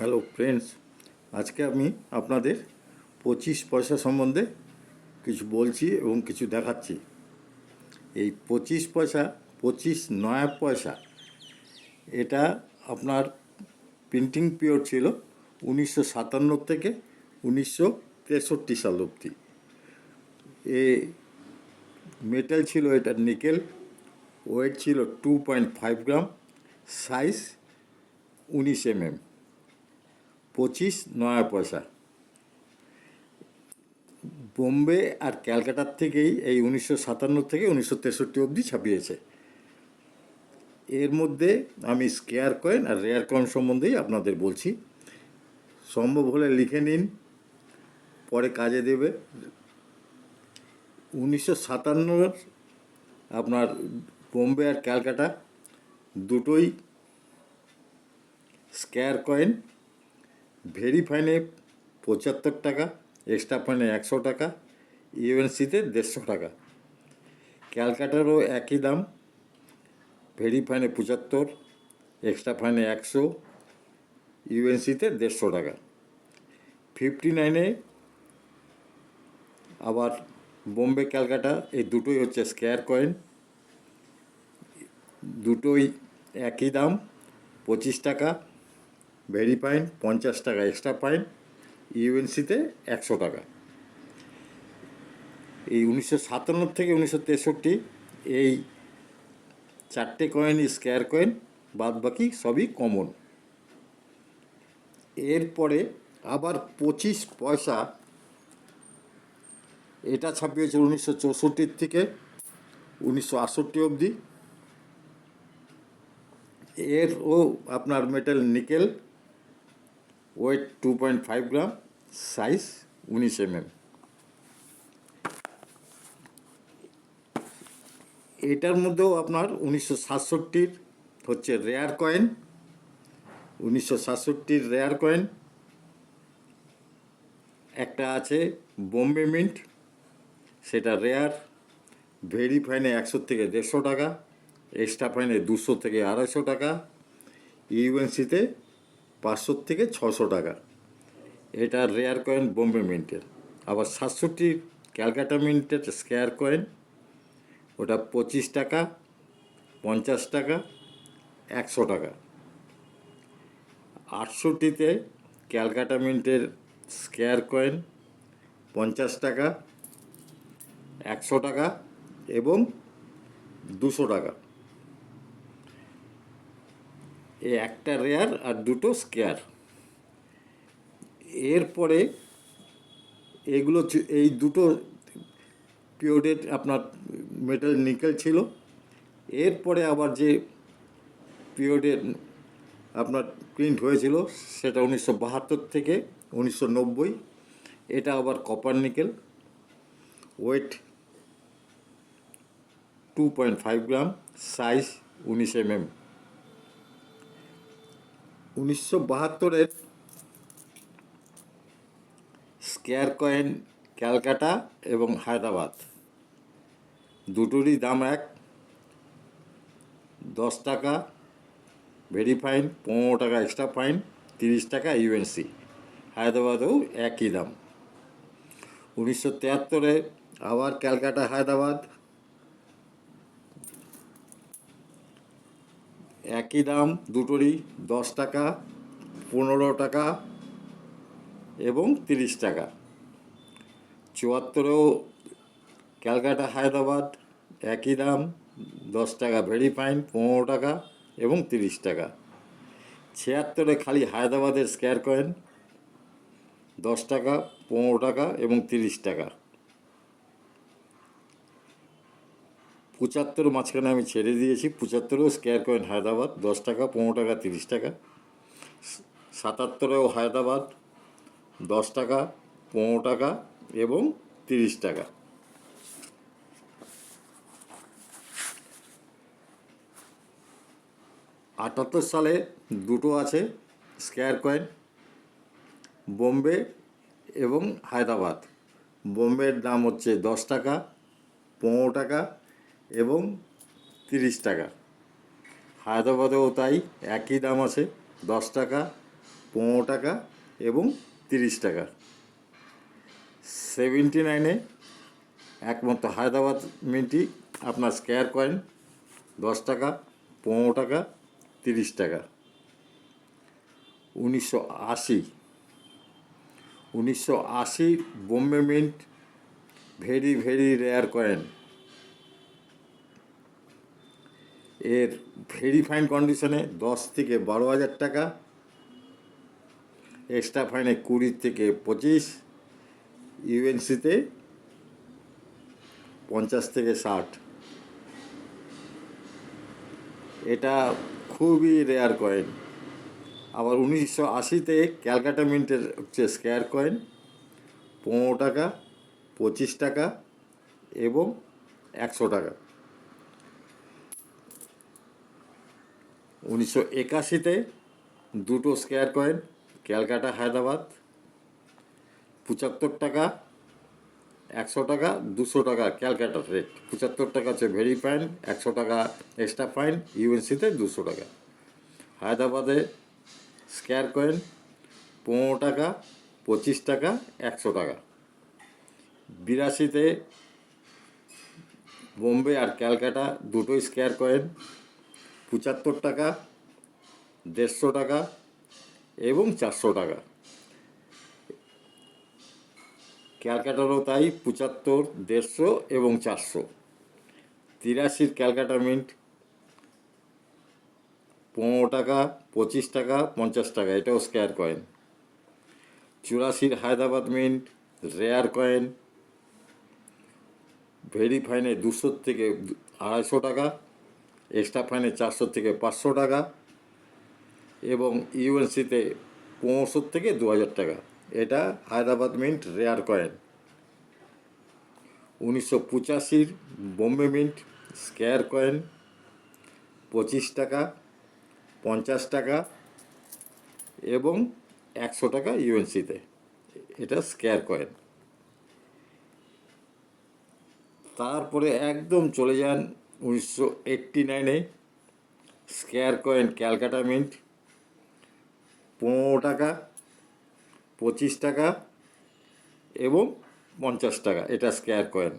Hello friends আজকে আমি আপনাদের পঁচিশ পয়সা সম্বন্ধে কিছু বলছি এবং কিছু দেখাচ্ছি। এই পঁচিশ পয়সা, পঁচিশ নয়া পয়সা, এটা আপনার প্রিন্টিং পিরিয়ড ছিল উনিশশো সাতান্ন থেকে উনিশশো তেষট্টি সাল অবধি। এ মেটাল ছিল এটা নিকেল ওয়েট ছিল two point five gram size উনিশ এমএম পঁচিশ, নয়া পয়সা। বোম্বে আর ক্যালকাটার থেকেই এই উনিশশো সাতান্ন থেকে উনিশশো তেষট্টি অবধি ছাপিয়েছে। এর মধ্যে আমি স্কেয়ার কয়েন আর রেয়ার কয়েন সম্বন্ধেই আপনাদের বলছি। সম্ভব হলে লিখে নিন, পরে কাজে দেবে। উনিশশো সাতান্নর আপনার বোম্বে আর ক্যালকাটা দুটোই স্কেয়ার কয়েন ভেরি ফাইনে পঁচাত্তর টাকা, এক্সট্রা ফাইনে একশো টাকা, ইউএনসিতে দেড়শো টাকা। ক্যালকাটারও একই দাম, ভেরি ফাইনে পঁচাত্তর, এক্সট্রা ফাইনে একশো, ইউএনসিতে দেড়শো টাকা। ফিফটি নাইনে আবার বোম্বে, ক্যালকাটা, এই দুটোই হচ্ছে স্কেয়ার কয়েন। দুটোই একই দাম, পঁচিশ টাকা ভেরি ফাইন পঞ্চাশ টাকা এক্সট্রা ফাইন ইউএনসিতে একশো টাকা। এই উনিশশো সাতান্ন থেকে উনিশশো তেষট্টি এই চারটে কয়েন স্কোয়ার কয়েন বাদ বাকি সবই কমন এরপরে আবার পঁচিশ পয়সা, এটা ছাপিয়েছে উনিশশো চৌষট্টির থেকে উনিশশো আটষট্টি অবধি। এর ও আপনার metal nickel weight two point five gram size উনিশ এমএম এটার মধ্যেও আপনার উনিশশো সাতষট্টির হচ্ছে রেয়ার কয়েন উনিশশো সাতষট্টির রেয়ার কয়েন একটা আছে বোম্বে মিন্ট সেটা রেয়ার ভেরি ফাইনে একশো থেকে দেড়শো টাকা এক্সট্রা ফাইনে দুশো থেকে আড়াইশো টাকা ইউএনসিতে পাঁচশো থেকে ছশো টাকা। এটা রেয়ার কয়েন বোম্বে মিন্টের আবার সাতষট্টি ক্যালকাটা মিন্টের স্কোয়ার কয়েন ওটা পঁচিশ টাকা, পঞ্চাশ টাকা, একশো টাকা। আটষট্টিতে ক্যালকাটা মিন্টের স্কোয়ার কয়েন পঞ্চাশ টাকা, একশো টাকা এবং দুশো টাকা। এই একটা রেয়ার আর দুটো স্কেয়ার। এরপরে এগুলো এই দুটো পিওডের আপনার মেটাল নিকেল ছিল। এরপরে আবার যে পিরিয়ডের আপনার প্রিন্ট হয়েছিল, সেটা উনিশশো বাহাত্তর থেকে উনিশশো নব্বই। এটা আবার copper nickel. Weight two point five gram, size উনিশ এম উনিশশো বাহাত্তরের স্কেয়ার কয়েন ক্যালকাটা এবং হায়দ্রাবাদ। দুটোরই দাম এক। দশ টাকা ভেরি ফাইন, পনেরো টাকা এক্সট্রা ফাইন, তিরিশ টাকা ইউএনসি। হায়দ্রাবাদেও একই দাম। উনিশশো তিয়াত্তরে আবার ক্যালকাটা হায়দ্রাবাদ একই দাম, দুটোরই দশ টাকা, পনেরো টাকা এবং তিরিশ টাকা। চুয়াত্তরেও ক্যালকাটা, হায়দ্রাবাদ একই দাম, দশ টাকা ভেরি ফাইন পনেরো টাকা এবং তিরিশ টাকা। ছিয়াত্তরে খালি হায়দ্রাবাদের স্কোয়ার কয়েন, দশ টাকা, পনেরো টাকা এবং তিরিশ টাকা। পঁচাত্তর মাঝখানে আমি ছেড়ে দিয়েছি। পঁচাত্তরেও স্কোয়ার কয়েন হায়দ্রাবাদ, দশ টাকা, পনেরো টাকা, তিরিশ টাকা। সাতাত্তরেও হায়দ্রাবাদ, দশ টাকা, পনেরো টাকা এবং তিরিশ টাকা। আটাত্তর সালে দুটো আছে স্কোয়ার কয়েন বোম্বে এবং হায়দ্রাবাদ। বোম্বের দাম হচ্ছে দশ টাকা, পনেরো টাকা এবং তিরিশ টাকা। হায়দ্রাবাদেও তাই একই দাম আছে, দশ টাকা, পনেরো টাকা এবং তিরিশ টাকা। সেভেন্টি নাইনে একমাত্র হায়দ্রাবাদ মিন্টি আপনার স্কোয়ার কয়েন, দশ টাকা, পনেরো টাকা, তিরিশ টাকা। উনিশশো আশি উনিশশো আশি Bombay mint very very rare coin. এর ভেরি ফাইন কন্ডিশনে দশ থেকে বারো হাজার টাকা এক্সট্রা ফাইনে কুড়ি থেকে পঁচিশ ইউএনসিতে পঞ্চাশ থেকে ষাট। এটা খুবই রেয়ার কয়েন আবার উনিশশো আশিতে ক্যালকাটা মিন্টের হচ্ছে স্কোয়ার কয়েন পনেরো টাকা, পঁচিশ টাকা এবং একশো টাকা। উনিশশো একাশিতে দুটো স্কোয়ার কয়েন, ক্যালকাটা, হায়দ্রাবাদ। পঁচাত্তর টাকা, একশো টাকা, দুশো টাকা ক্যালকাটার রেট। পঁচাত্তর টাকা হচ্ছে ভেরি ফাইন, একশো টাকা এক্সট্রা ফাইন, ইউএনসিতে দুশো টাকা। হায়দ্রাবাদে স্কোয়ার কয়েন, পনেরো টাকা, পঁচিশ টাকা, একশো টাকা। বিরাশিতে বোম্বে আর ক্যালকাটা দুটোই স্কোয়ার কয়েন পঁচাত্তর টাকা, দেড়শো টাকা এবং চারশো টাকা। ক্যালকাটারও তাই পঁচাত্তর, দেড়শো এবং চারশো। তিরাশির ক্যালকাটা মিন্ট, পনেরো টাকা, পঁচিশ টাকা, পঞ্চাশ টাকা, এটাও square coin. চুরাশির Hyderabad mint, rare coin very ফাইনে দুশো থেকে আড়াইশো টাকা এক্সট্রা ফাইনে চারশো থেকে পাঁচশো টাকা এবং ইউএনসিতে পনেরোশো থেকে দু হাজার টাকা। এটা হায়দ্রাবাদ মিন্ট রেয়ার কয়েন। উনিশশো পঁচাশির বোম্বে মিন্ট স্কোয়ার কয়েন, পঁচিশ টাকা, পঞ্চাশ টাকা এবং একশো টাকা ইউএনসিতে এটা স্কোয়ার কয়েন। তারপরে একদম চলে যান উনিশশো এইট্টি নাইনে স্কোয়ার কয়েন ক্যালকাটা মিন্ট, পনেরো টাকা, পঁচিশ টাকা এবং পঞ্চাশ টাকা, এটা স্কোয়ার কয়েন।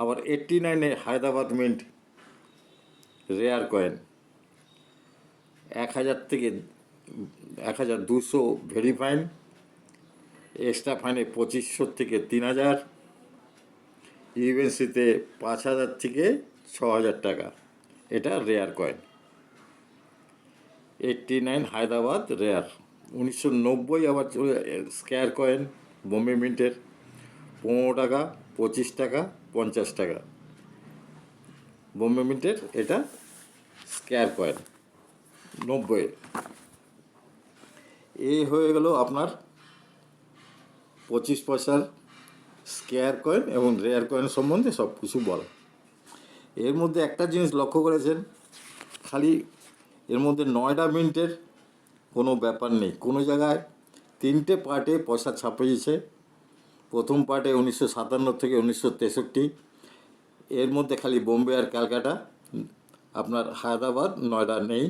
আবার এইট্টি নাইনে হায়দ্রাবাদ মিন্ট রেয়ার কয়েন, এক হাজার থেকে এক হাজার দুশো ভেরি ফাইন এক্সট্রা ফাইনে পঁচিশশো থেকে তিন হাজার, ইউএনসিতে পাঁচ হাজার থেকে ছ হাজার টাকা। এটা rare coin eighty nine Hyderabad rare উনিশশো নব্বই আবার স্কোয়ার কয়েন বোম্বে মিন্টের পনেরো টাকা, পঁচিশ টাকা, পঞ্চাশ টাকা। বোম্বে মিন্টের এটা স্কোয়ার কয়েন নব্বই। এই হয়ে গেল আপনার পঁচিশ পয়সার স্কোয়ার কয়েন এবং রেয়ার কয়েন সম্বন্ধে সব কিছু বলা। এর মধ্যে একটা জিনিস লক্ষ্য করেছেন, খালি এর মধ্যে নয়ডা মিনিটের কোনো ব্যাপার নেই। কোনো জায়গায় তিনটে পার্টে পয়সা ছাপিয়েছে। প্রথম পার্টে উনিশশো সাতান্ন থেকে উনিশশো তেষট্টি। এর মধ্যে খালি বোম্বে আর ক্যালকাটা। আপনার হায়দ্রাবাদ নয়ডা নেই।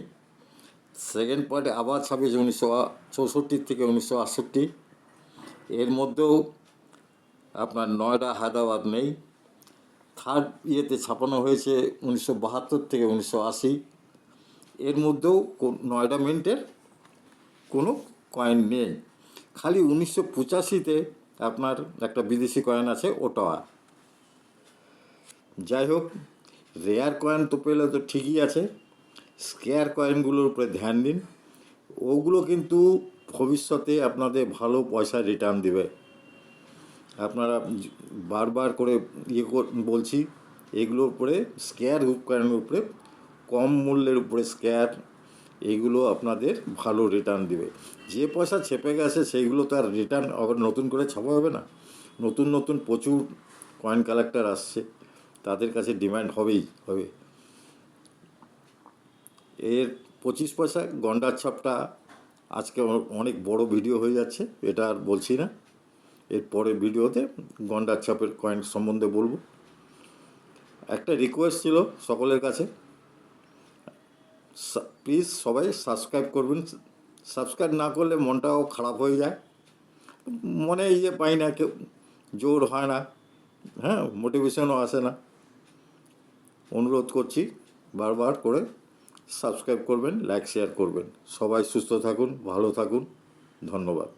সেকেন্ড পার্টে আবার ছাপিয়েছে উনিশশো চৌষট্টি থেকে উনিশশো আটষট্টি। এর মধ্যেও আপনার নয়ডা হায়দ্রাবাদ নেই। থার্ড ইয়েতে ছাপানো হয়েছে উনিশশো বাহাত্তর থেকে উনিশশো আশি। এর মধ্যেও নয়ডা মিন্টের কোনো কয়েন নেই। খালি উনিশশো পঁচাশিতে আপনার একটা বিদেশি কয়েন আছে ওটাওয়া যাই হোক, রেয়ার কয়েন তো পেলে তো ঠিকই আছে। স্কেয়ার কয়েনগুলোর উপরে ধ্যান দিন। ওগুলো কিন্তু ভবিষ্যতে আপনাদের ভালো পয়সা রিটার্ন দিবে। আপনারা বারবার করে ইয়ে বলছি এগুলোর উপরে স্কেয়ার কয়েনের উপরে, কম মূল্যের উপরে স্কেয়ার এগুলো আপনাদের ভালো রিটার্ন দিবে। যে পয়সা ছেপে গেছে, সেইগুলো তো আর রিটার্ন আবার নতুন করে ছাপা হবে না। নতুন নতুন প্রচুর কয়েন কালেক্টর আসছে, তাদের কাছে ডিমান্ড হবেই, হবে। এর পঁচিশ পয়সা গন্ডার ছাপটা আজকে অনেক বড় ভিডিও হয়ে যাচ্ছে, এটা আর বলছি না। এর পরের ভিডিওতে গন্ডার ছাপের কয়েন সম্বন্ধে বলব। একটা রিকোয়েস্ট ছিল সকলের কাছে। প্লিজ সবাই সাবস্ক্রাইব করবেন। সাবস্ক্রাইব না করলে মনটাও খারাপ হয়ে যায়। মনে এই যে পাই না, কেউ জোর হয় না। হ্যাঁ মোটিভেশনও আসে না। অনুরোধ করছি বারবার করে সাবস্ক্রাইব করবেন লাইক শেয়ার করবেন। সবাই সুস্থ থাকুন, ভালো থাকুন। ধন্যবাদ।